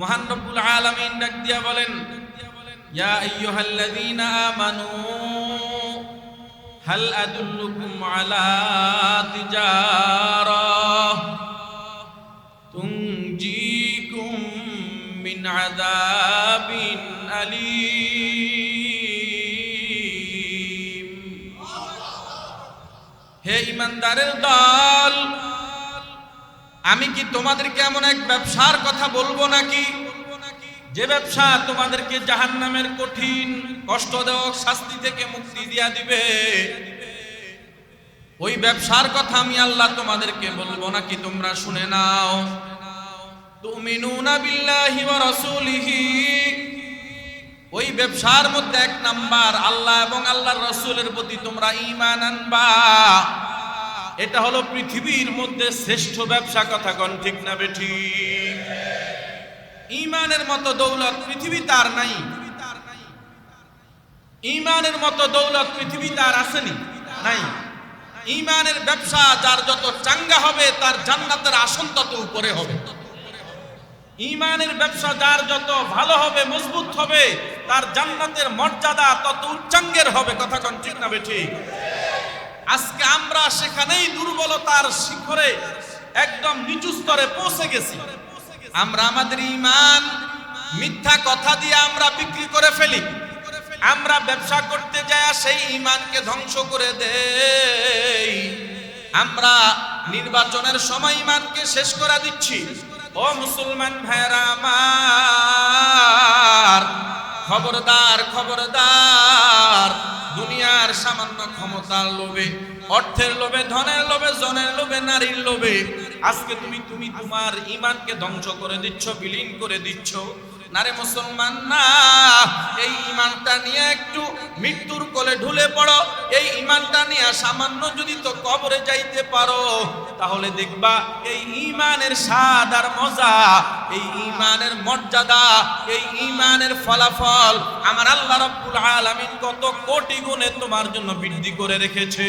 মহান রব্বুল আলামিন ডাক দিয়া বলেন, ইয়া আইয়ুহাল্লাযীনা আমানু, হাল আদুল্লুকুম আলা তিজারাহ তুনজিকুম মিন আযাবিন আলীম। হে ইমানদারের দল আমি কি তোমাদেরকে এমন এক ব্যবসার কথা বলব নাকি? যে ব্যবসা তোমাদেরকে জাহান্নামের কঠিন, কষ্টদায়ক শাস্তি থেকে মুক্তি দিয়া দিবে। ওই ব্যবসার কথা আমি আল্লাহ তোমাদেরকে বলব নাকি তোমরা শুনে নাও। তুমিনুনা ওই ব্যবসার মধ্যে এক নাম্বার, আল্লাহ এবং আল্লাহর রসুলের প্রতি তোমরা ঈমান আনবা। এটা হলো পৃথিবীর মধ্যে শ্রেষ্ঠ ব্যবসা কথা কন ঠিক না বেঠি? ইমানের মতো দৌলত পৃথিবী তার নাই। ইমানের মতো দৌলত পৃথিবী তার আসেনি, নাই। ইমানের ব্যবসা যার যত চাঙ্গা হবে, তার জান্নাতের আসন তত উপরে হবে। ইমানের ব্যবসা যার যত ভালো হবে, মজবুত হবে, তার জান্নাতের মর্যাদা তত উচ্চাঙ্গের হবে, কথা কন ঠিক না বেঠি? আজকে আমরা সেখানেই দুর্বলতার শিখরে একদম নিচু স্তরে পৌঁছে গেছি। আমরা আমাদের ইমান মিথ্যা কথা দিয়ে আমরা বিক্রি করে ফেলি। আমরা ব্যবসা করতে যায় সেই ইমানকে ধ্বংস করে দেই। আমরা নির্বাচনের সময় ইমানকে শেষ করে দিচ্ছি। ও মুসলমান ভাইরা আমার খবরদার খবরদার। দুনিয়ার সামান্য ক্ষমতার লোভে, অর্থের লোভে, ধনের লোভে, জনের লোভে, নারীর লোভে। আজকে তুমি তুমি তোমার ইমানকে ধ্বংস করে দিচ্ছ, বিলীন করে দিচ্ছ। নারে মুসলমান না, এই ইমানটা নিয়ে একটু মৃত্যুর কোলে ঢুলে পড়ো। এই ইমানটা নিয়ে সামান্য যদি তো কবরে যাইতে পারো, তাহলে দেখবা এই ইমানের স্বাদ আর মজা, এই ইমানের মর্যাদা, এই ইমানের ফলাফল আমার আল্লাহ রাব্বুল আলামিন কত কোটি গুণে তোমার জন্য বৃদ্ধি করে রেখেছে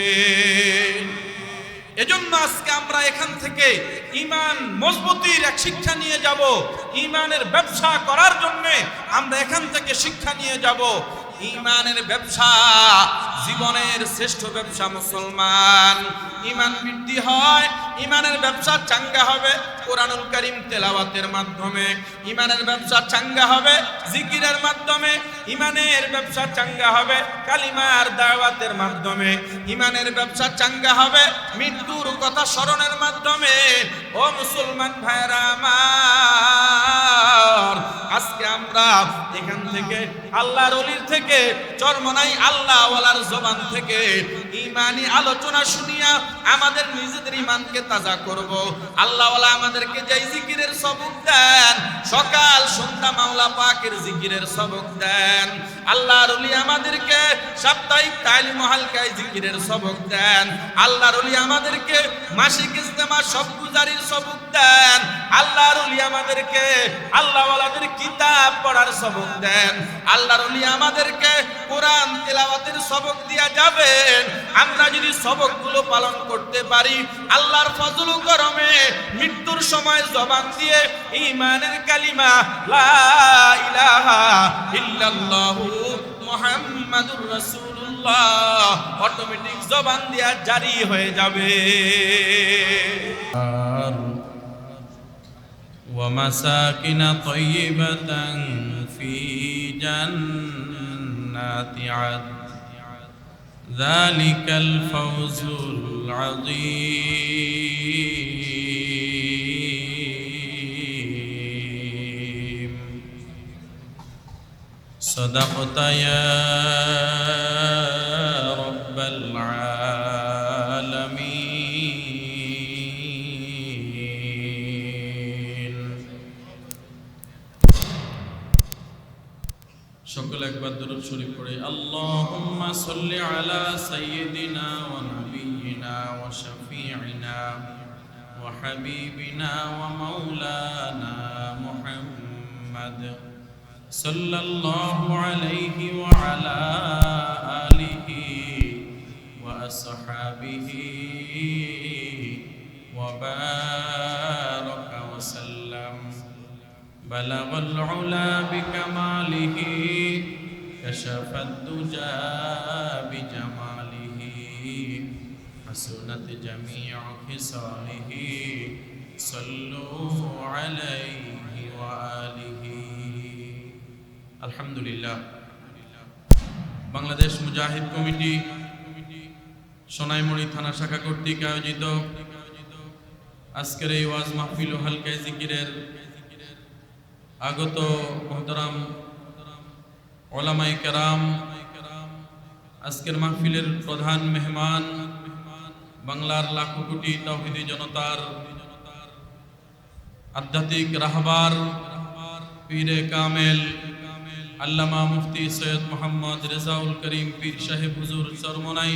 এজন্য আজকে আমরা এখান থেকে ইমান মজবুতির এক শিক্ষা নিয়ে যাব। ইমানের ব্যবসা করার জন্যে আমরা এখান থেকে শিক্ষা নিয়ে যাব। ইমানের ব্যবসা জীবনের শ্রেষ্ঠ ব্যবসা মুসলমান। ইমান বৃদ্ধি হয় ইমানের ব্যবসা চাঙ্গা হবে, কোরআনুল করিম তেলাওয়াতের মাধ্যমে। ইমানের ব্যবসা চাঙ্গা হবে, জিকিরের মাধ্যমে। ইমানের ব্যবসা চাঙ্গা হবে, কালিমার দাওয়াতের মাধ্যমে। ইমানের ব্যবসা চাঙ্গা হবে, মৃত্যুর কথা স্মরণের মাধ্যমে। ও মুসলমান ভাইরা আমার আজকে আমরা এখান থেকে আল্লাহর অলির থেকে, চরমনাই আল্লাহ ওয়ালার জবান থেকে ইমানি আলোচনা শুনিয়া আমাদের নিজেদের ইমানকে তাজা করব। আল্লাহ ওয়ালা আমাদেরকে যেই জিকিরের সবক দেন, সকাল সন্ধ্যা মাওলা পাকের জিকিরের সবক দেন। আল্লাহর অলি আমাদেরকে সাপ্তাহিক তালিম হালকায় জিকিরের সবক দেন। আল্লাহর অলি আমাদেরকে মাসিক ইস্তেমা সব গুজারির সবক দেন। আল্লাহর অলি আমাদেরকে আল্লাহ ওয়ালাদের কিতাব পড়ার সবক দেন। আল্লাহর অলি আমাদেরকে কোরআন তেলাওয়াতের সবক দিয়া যাবেন। আমরা যদি সবকগুলো পালন করতে পারি, আল্লাহর ফজল করমে মৃত্যুর সময় জবান দিয়ে ইমানের কালিমা, লা ইলাহা ইল্লাল্লাহু মুহাম্মাদুর রাসূলুল্লাহ অটোমেটিক জবান দিয়া জারি হয়ে যাবে। ومساكن طيبة في جنات عدن. ذلك الفوز العظيم. صدقت يا رب العالمين. شريف করে اللهم صل على سيدنا ونبينا وشفيعنا وحبيبنا ومولانا محمد صلى الله عليه وعلى آله وأصحابه وبارك وسلم بلغ العلا بكماله كشف الدجى بجماله حسنت جميع خصاله صلوا عليه وآله الحمد لله বাংলাদেশ মুজাহিদ কমিটি সোনাইমুড়ি থানা শাখা কর্তৃক আয়োজিত আজকের এই ওয়াজ মাহফিল ও হালকায় জিকিরের আগত মোহতারাম ওলামাই কেরাম, আজকের মাহফিলের প্রধান মেহমান, বাংলার লাখো কোটি তৌহিদি জনতার আধ্যাত্মিক রাহবার, পীরে কামেল, আল্লামা মুফতি সৈয়দ মোহাম্মদ রেজাউল করিম পীর সাহেব হুজুর চরমনাই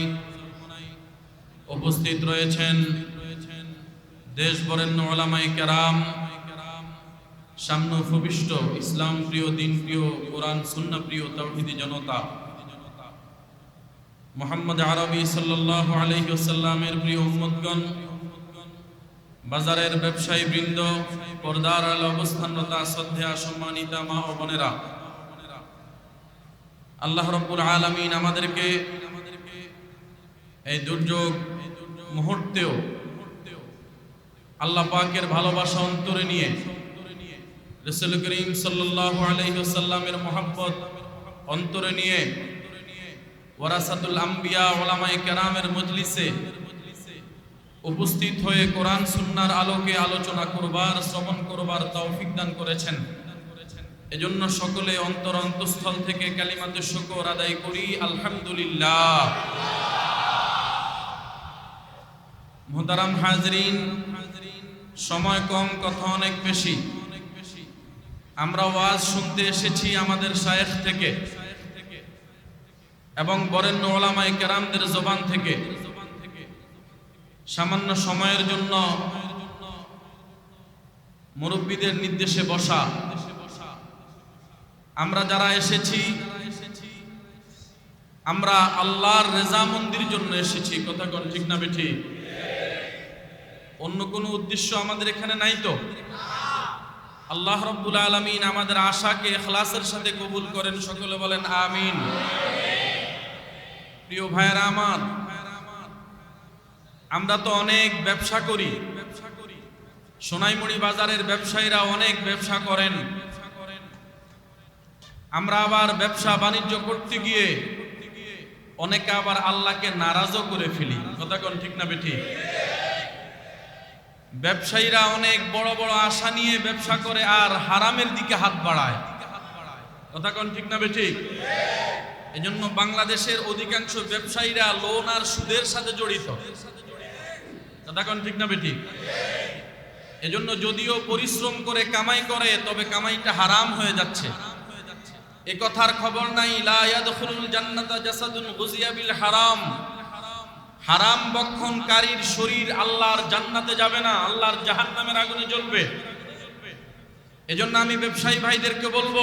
উপস্থিত রয়েছেন। দেশ বরেণ্য ওলামাই কেরাম সামনে উপবিষ্ট ইসলাম প্রিয়, দিন প্রিয়, কোরআন সুন্না প্রিয় তৌহিদি জনতা। মোহাম্মদ আরবি সাল্লাল্লাহু আলাইহি ওয়াসাল্লামের প্রিয় উম্মতগণ, বাজারের ব্যবসায়ী বৃন্দ পর্দার আল অবস্থানরত শ্রদ্ধা সম্মানিতা মা ও বোনেরা। আল্লাহ রব্বুল আলামিন আমাদেরকে এই দুর্যোগ মুহূর্তেও আল্লাহ পাকের ভালোবাসা অন্তরে নিয়ে রসুল করিম সাল্লাল্লাহু আলাইহি ওয়াসাল্লামের অন্তরে নিয়ে ওয়ারাসাতুল আম্বিয়া ওলামায়ে কেরামের মজলিসে উপস্থিত হয়ে কোরআন সুন্নার আলোকে আলোচনা করবার, শ্রবণ করবার তৌফিক দান করেছেন। এজন্য সকলে অন্তর অন্তঃস্থল থেকে কালিমাতে শুকর আদায় করি, আলহামদুলিল্লাহ। মোহতারাম হাজরিন, সময় কম, কথা অনেক বেশি। আমরা ওয়াজ শুনতে এসেছি আমাদের শায়েখ থেকে এবং বরেণ্য ওলামাই কেরামদের জবান থেকে। সামান্য সময়ের জন্য মুরব্বীদের নির্দেশে বসা। আমরা যারা এসেছি, আমরা আল্লাহর রেজামন্দির জন্য এসেছি। কথা কোন ঠিক না বেঠি? অন্য কোনো উদ্দেশ্য আমাদের এখানে নাই তো? আল্লাহ রব্বুল আলমিন আমাদের আশাকে, এখলাসের সাথে কবুল করেন, সকলে বলেন আমিন। প্রিয় ভাইয়েরা আমার, আমরা তো অনেক ব্যবসা করি। ব্যবসা করি সোনাইমুড়ি বাজারের ব্যবসায়ীরা অনেক ব্যবসা করেন। আমরা আবার ব্যবসা বাণিজ্য করতে গিয়ে অনেকে আবার আল্লাহকে নারাজও করে ফেলি। কথা কোন ঠিক না বেঠি ব্যবসায়ীরা অনেক বড় বড় আশা নিয়ে ব্যবসা করে আর হারামের দিকে হাত বাড়ায়। কথা কোন ঠিক না বেঠি এজন্য বাংলাদেশের অধিকাংশ ব্যবসায়ীরা লোন আর সুদের সাথে জড়িত। কথা কোন ঠিক না বেঠি এজন্য যদিও পরিশ্রম করে কামাই করে, তবে কামাইটা হারাম হয়ে যাচ্ছে। এ কথার খবর নাই, লা ইয়াদখুলুল জান্নাতা জাসাদুন গুজিয়া বিল হারাম। হারাম বক্ষণকারীর শরীর আল্লাহর জান্নাতে যাবে না, আল্লাহর জাহান্নামের আগুনে জ্বলবে। এজন্য আমি ব্যবসায়ী ভাইদেরকে বলব,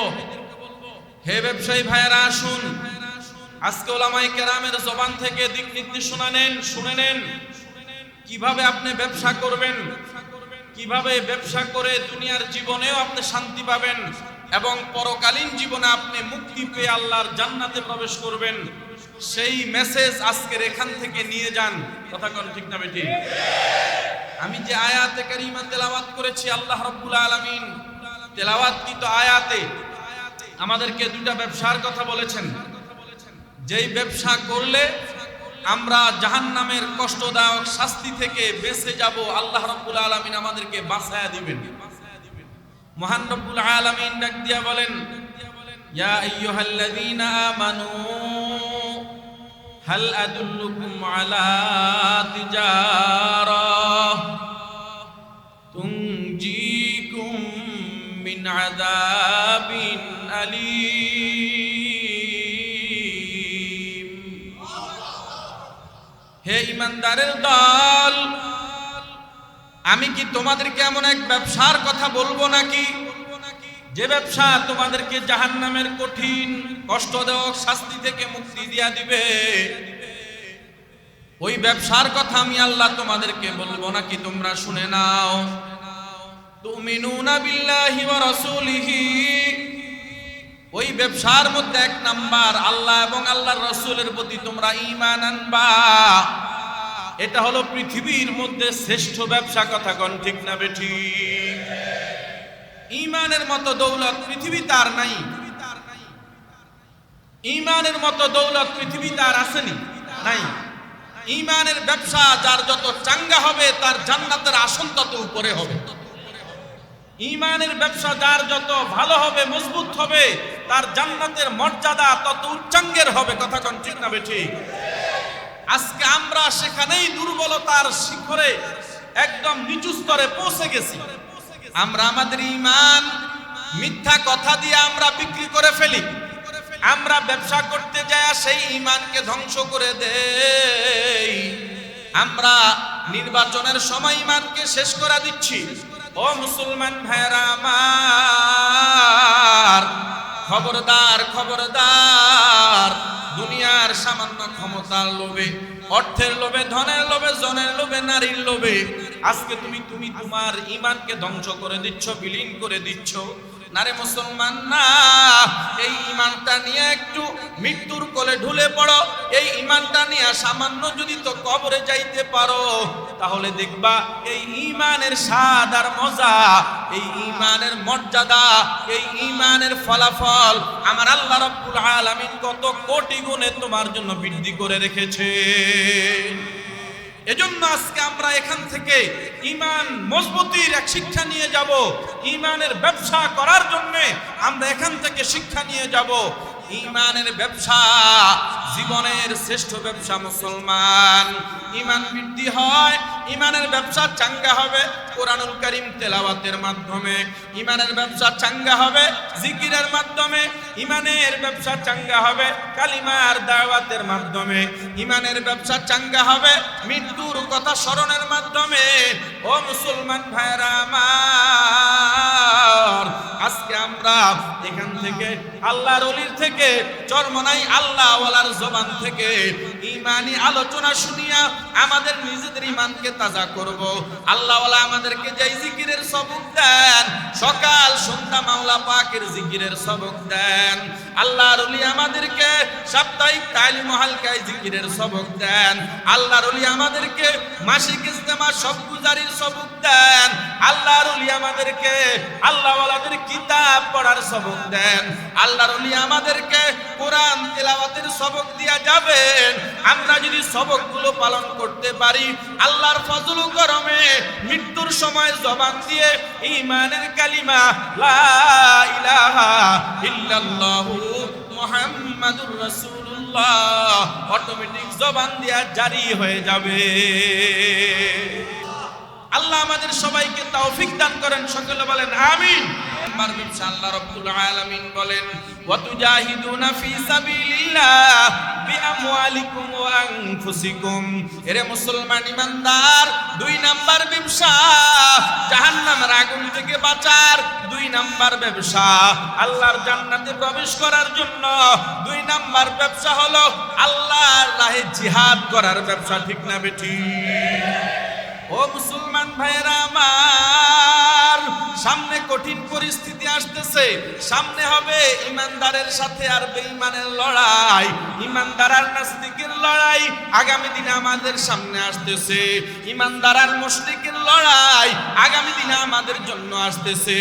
হে ব্যবসায়ী ভাইয়েরা, আসুন। আজকে ওলামাই কেরামের জবান থেকে দিক নির্দেশনা নেন, শুনে নেন। কীভাবে আপনি ব্যবসা করবেন, কীভাবে ব্যবসা করে দুনিয়ার জীবনেও আপনি শান্তি পাবেন এবং পরকালীন জীবনে আপনি মুক্তি পেয়ে আল্লাহর জান্নাতে প্রবেশ করবেন। সেই মেসেজ আজকের এখান থেকে নিয়ে যান। কথা কোন ঠিক না বেটি আমি যে আয়াতে কারিমা তেলাওয়াত করেছি, আল্লাহ রাব্বুল আলামিন তেলাওয়াতকৃত আয়াতে? আমাদেরকে দুটা ব্যবসার কথা বলেছেন। যেই ব্যবসা করলে আমরা জাহান্নামের কষ্টদায়ক শাস্তি থেকে বেঁচে যাব, আল্লাহ রাব্বুল আলামিন আমাদেরকে বাঁচায়া দিবেন। মহান রব্বুল আলামিন ডাক দিয়া বলেন, ইয়া আইয়ুহাল্লাযীনা আমানু হাল আদুল্লুকুম আলা তিজারা তুনজিকুম মিন আযাবিন আলীম হে ইমানদারের দল, আমি কি তোমাদেরকে এমন এক ব্যবসার কথা বলব নাকি? যে ব্যবসা তোমাদেরকে জাহান্নামের কঠিন, কষ্টদায়ক শাস্তি থেকে মুক্তি দিয়া দিবে। ওই ব্যবসার কথা আমি আল্লাহ তোমাদেরকে বলব নাকি তোমরা শুনে নাও। তুমিনুনা বিল্লাহি ওই ব্যবসার মধ্যে এক নাম্বার, আল্লাহ এবং আল্লাহর রসুলের প্রতি তোমরা ঈমান আনবা। এটা হলো পৃথিবীর মধ্যে শ্রেষ্ঠ ব্যবসা, কথা কোন ঠিক না বেঠি ঈমানের মতো দৌলত পৃথিবী তার নাই। ইমানের মতো দৌলত পৃথিবী তার আসেনি, নাই। ঈমানের ব্যবসা যার যত চাঙ্গা হবে, তার জান্নাতের আসন তত উপরে হবে। ইমানের ব্যবসা যার যত ভালো হবে, মজবুত হবে, তার জান্নাতের মর্যাদা তত উচ্চাঙ্গের হবে, কথা কোন ঠিক না বেঠিক আজকে আমরা সেখানেই দুর্বলতার শিখরে একদম নিচু স্তরে পৌঁছে গেছি। আমরা আমাদের ইমান মিথ্যা কথা দিয়ে আমরা বিক্রি করে ফেলি। আমরা ব্যবসা করতে যায় সেই ইমানকে ধ্বংস করে দেই। আমরা নির্বাচনের সময় ইমানকে শেষ করা দিচ্ছি। ও মুসলমান ভাইরা আমার, খবরদার খবরদার, দুনিয়ার সামান্য ক্ষমতার লোভে, অর্থের লোভে, ধনের লোভে, জনের লোভে, নারীর লোভে আজকে তুমি তুমি তোমার ইমানকে ধ্বংস করে দিচ্ছ, বিলীন করে দিচ্ছ। নারে মুসলমান, না। এই ইমানটা নিয়ে একটু মৃত্যুর কোলে ঢুলে পড়ো। এই ইমানটা নিয়ে সামান্য যদি তো কবরে যাইতে পারো, তাহলে দেখবা এই ইমানের স্বাদ আর মজা, এই ইমানের মর্যাদা, এই ইমানের ফলাফল আমার আল্লাহ রাব্বুল আলামিন কত কোটি গুণে তোমার জন্য বৃদ্ধি করে রেখেছে এজন্য আজকে আমরা এখান থেকে ইমান মজবুতির এক শিক্ষা নিয়ে যাব। ইমানের ব্যবসা করার জন্যে আমরা এখান থেকে শিক্ষা নিয়ে যাব। ইমানের ব্যবসা জীবনের শ্রেষ্ঠ ব্যবসা মুসলমান। ইমান বৃদ্ধি হয় ইমানের ব্যবসা চাঙ্গা হবে, কোরআনুল করিম তেলাওয়াতের মাধ্যমে। ইমানের ব্যবসা চাঙ্গা হবে, জিকিরের মাধ্যমে। ইমানের ব্যবসা চাঙ্গা হবে, কালিমার দাওয়াতের মাধ্যমে। ইমানের ব্যবসা চাঙ্গা হবে, মৃত্যুর কথা স্মরণের মাধ্যমে। ও মুসলমান ভাইরা আমার, আজকে আমরা এখান থেকে, আল্লাহর অলির থেকে জবান থেকে ইমানি আলোচনা শুনিয়া আমাদের নিজেদের ইমানকে তাজা করব। আমাদেরকে যেই জিকিরের সবক দেন, সকাল সন্ধ্যা মাওলা পাকের জিকিরের সবক দেন। আল্লাহর অলি আমাদেরকে সাপ্তাহিক তালিম হালকায় জিকিরের সবক দেন। আল্লাহর অলি আমাদেরকে মাসিক ইস্তেমা সব গুজারির সবক দেন। আল্লাহর অলি আমাদেরকে আল্লাহ ওয়ালাদের কিতাব পড়ার সবক দেন। আল্লাহর অলি আমাদেরকে কোরআন তেলাওয়াতের সবক দিয়া যাবেন। আমরা যদি সবকগুলো পালন করতে পারি, আল্লাহর ফজল করমে মৃত্যুর সময় জবান দিয়ে ইমানের কালিমা, লা ইলাহা ইল্লাল্লাহু মুহাম্মাদুর রাসূলুল্লাহ, অটোমেটিক জবান দিয়া জারি হয়ে যাবে। আল্লাহ আমাদের সবাইকে তৌফিক দান করেন। সকলে বলেন, আমিন। ব্যবসা আল্লাহ রাব্বুল আলামিন বলেন ওয়া তুজাহিদুনা ফি সাবিলিল্লাহ বিআমওয়ালিকুম ওয়া আনফুসিকুম। এরে মুসলমান ইমানদার, দুই নাম্বার ব্যবসা। জাহান্নামের আগুন থেকে বাঁচার দুই নাম্বার ব্যবসা। আল্লাহর জান্নাতে প্রবেশ করার জন্য দুই নাম্বার ব্যবসা হলো আল্লাহর রাহে জিহাদ করার ব্যবসা, ঠিক না বেঠি ও মুসলমান ভাইরা আমার। সামনে কঠিন পরিস্থিতি আসতেছে। সামনে হবে ইমানদারের সাথে আর বেঈমানের লড়াই, ইমানদার আর নাস্তিকের লড়াই। আগামী দিনে আমাদের সামনে আসতেছে ইমানদার আর মুশরিকের লড়াই। আগামী দিনে আমাদের জন্য আসতেছে।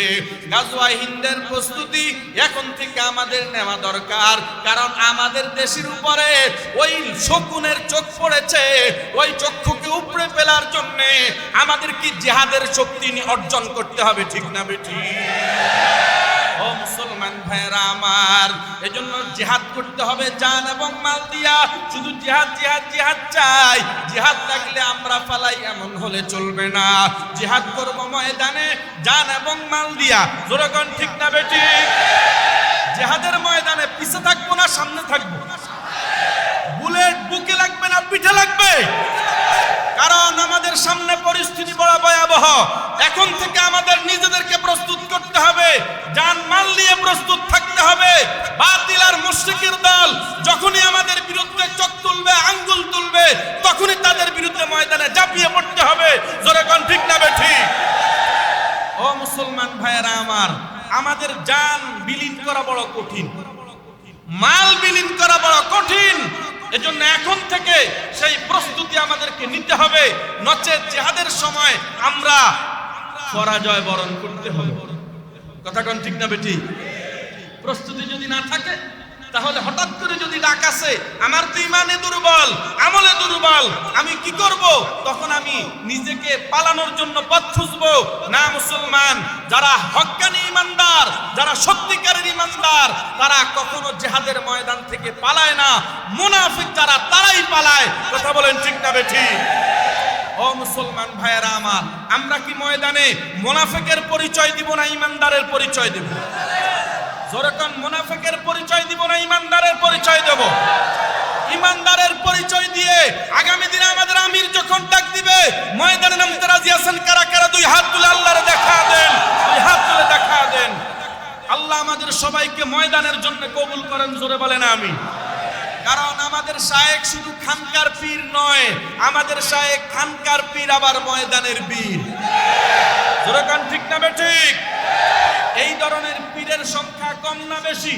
গাজওয়া হিন্দের প্রস্তুতি এখন থেকে আমাদের নেওয়া দরকার, কারণ আমাদের দেশের উপরে ওই শকুনের চোখ পড়েছে, ওই চক্ষুকে উপড়ে ফেলার জন্যে আমাদের কি জেহাদের শক্তি অর্জন করতে হবে? ঠিক না বেটি? ও মুসলমান ভাইরা আমার, এজন্য জিহাদ করতে হবে জান এবং মাল দিয়া। শুধু জিহাদ জিহাদ জিহাদ চাই। জিহাদ লাগলে আমরা পালাই এমন হলে চলবে না। জিহাদ করব ময়দানে জান এবং মাল দিয়া। জোরগণ ঠিক না বেটি? আমাদের জান বিলীন করা বড় কঠিন। মাল বিলীন করা বড় কঠিন। এজন্য এখন থেকে সেই প্রস্তুতি আমাদেরকে নিতে হবে। নচেত জেহাদের সময় আমরা পরাজয় বরণ করতে হবে। কথা কোন ঠিক না বেটি? প্রস্তুতি যদি না থাকে তাহলে হঠাৎ করে যদি ডাক আসে, আমার তো ইমানে দুর্বল, আমলে দুর্বল, আমি কি করব? তখন আমি নিজেকে পালানোর জন্য পথ খুঁজবো। না মুসলমান, যারা হক্কানি ইমানদার, যারা সত্যিকারের ইমানদার, তারা কখনো জেহাদের ময়দান থেকে পালায় না। মুনাফিক যারা, তারাই পালায়। কথা বলেন ঠিক না বেঠি ও মুসলমান ভাইয়েরা আমার, আমরা কি ময়দানে মোনাফেকের পরিচয় দিব না ইমানদারের পরিচয় দিব? যেরকম মুনাফিকের পরিচয় দিব না, ইমানদারের পরিচয় দেব। ইমানদারের পরিচয় দিয়ে আগামী দিনে আমাদের আমির যখন ডাক দিবে, ময়দানে নামতে রাজি আছেন কারা? কারা? দুই হাত তুলে আল্লাহরে দেখা দেন, দুই হাত তুলে দেখা দেন। আল্লাহ আমাদের সবাইকে ময়দানের জন্য কবুল করেন, জোরে বলেন আমি কারণ আমাদের শায়েক শুধু খানকার পীর নয়, আমাদের শায়েক খানকার পীর আবার ময়দানের বীর। জোরে কান ঠিক না ঠিক? এই ধরনের সংখ্যা কম না বেশি?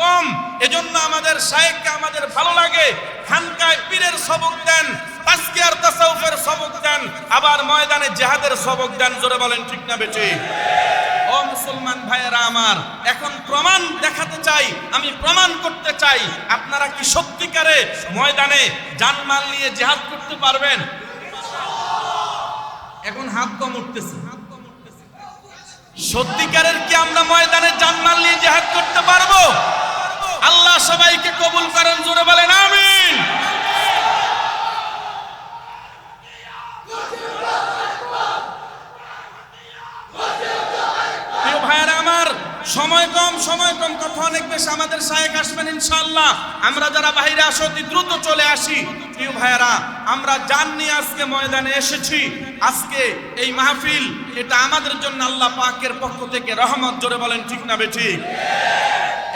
কম। এজন্য আমাদের শায়েককে আমাদের ভালো লাগে। খানকায় পীরের সবক দেন তাসকিয়ার তাসাউফের সবক দেন, আবার ময়দানে জিহাদের সবক দেন, জোরে বলেন ঠিক না বেটি ও মুসলমান ভাইয়েরা আমার, এখন প্রমাণ দেখাতে চাই, আমি প্রমাণ করতে চাই, আপনারা কি সত্যিকারে ময়দানে জানমাল নিয়ে জিহাদ করতে পারবেন? এখন হাত কম উঠতেছে। সত্যিকারের কি আমরা ময়দানে জানমাল নিয়ে জেহাদ করতে পারব? আল্লাহ সবাইকে কবুল করেন জোরে বলেন আমিন প্রিয় ভাইয়েরা আমার সময় কম সময় কম কথা অনেক বেশি আমাদের সাহেব আসবেন ইনশাআল্লাহ আমরা যারা বাইরে আসো, অতি দ্রুত চলে আসি। প্রিয় ভাইয়েরা, আমরা জান নিয়ে আজকে ময়দানে এসেছি। আজকে এই মাহফিল, এটা আমাদের জন্য আল্লাহ পাকের পক্ষ থেকে রহমত। জোরে বলেন, ঠিক না বেঠিক?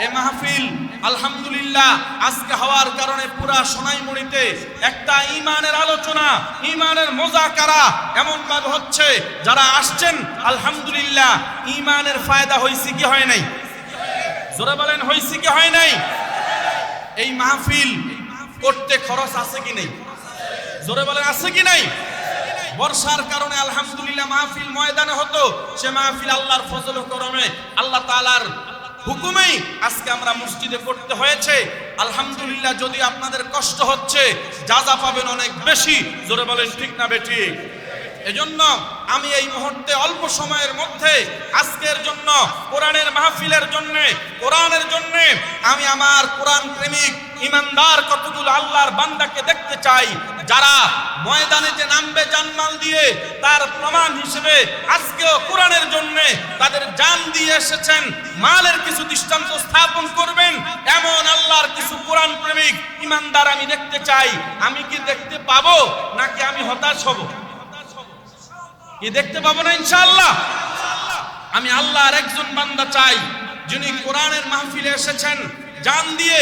এ মাহফিল, আলহামদুলিল্লাহ, আজকে হওয়ার কারণে পুরা সোনাইমুড়িতে একটা ইমানের আলোচনা ইমানের মোজাকারা এমন ভাবে হচ্ছে, যারা আসছেন, আলহামদুলিল্লাহ ইমানের ফায়দা হয়েছে কি হয় নাই? জোরে বলেন হয়েছে কি হয় নাই? এই মাহফিল করতে খরচ আছে কি নেই? জোরে বলেন, আছে কি নাই? বর্ষার কারণে আলহামদুলিল্লাহ মাহফিল ময়দানে হতো, সে মাহফিল আল্লাহর ফজল করমে, আল্লাহ তালার হুকুমেই আজকে আমরা মসজিদে পড়তে হয়েছে। আলহামদুলিল্লাহ যদি আপনাদের কষ্ট হচ্ছে, যা যা পাবেন অনেক বেশি। জোরে বলেন, ঠিক না বেটি এজন্য আমি এই মুহূর্তে অল্প সময়ের মধ্যে আজকের জন্য কোরআনের মাহফিলের জন্য, কোরআনের জন্য আমি আমার কোরআন প্রেমিক ইমানদার কতগুলো আল্লাহর বান্দাকে দেখতে চাই, যারা ময়দানে যে নামবে জানমাল দিয়ে, তার প্রমাণ হিসেবে আজকেও কোরআনের জন্য তাদের জান দিয়ে এসেছেন, মালের কিছু দৃষ্টান্ত স্থাপন করবেন, এমন আল্লাহর কিছু কোরআন প্রেমিক ইমানদার আমি দেখতে চাই, আমি কি দেখতে পাবো, নাকি আমি হতাশ হব? কি দেখতে পাবো না, ইনশাআল্লাহ? আমি আল্লাহর একজন বান্দা চাই, যিনি কোরআনের মাহফিলে এসেছেন, জান দিয়ে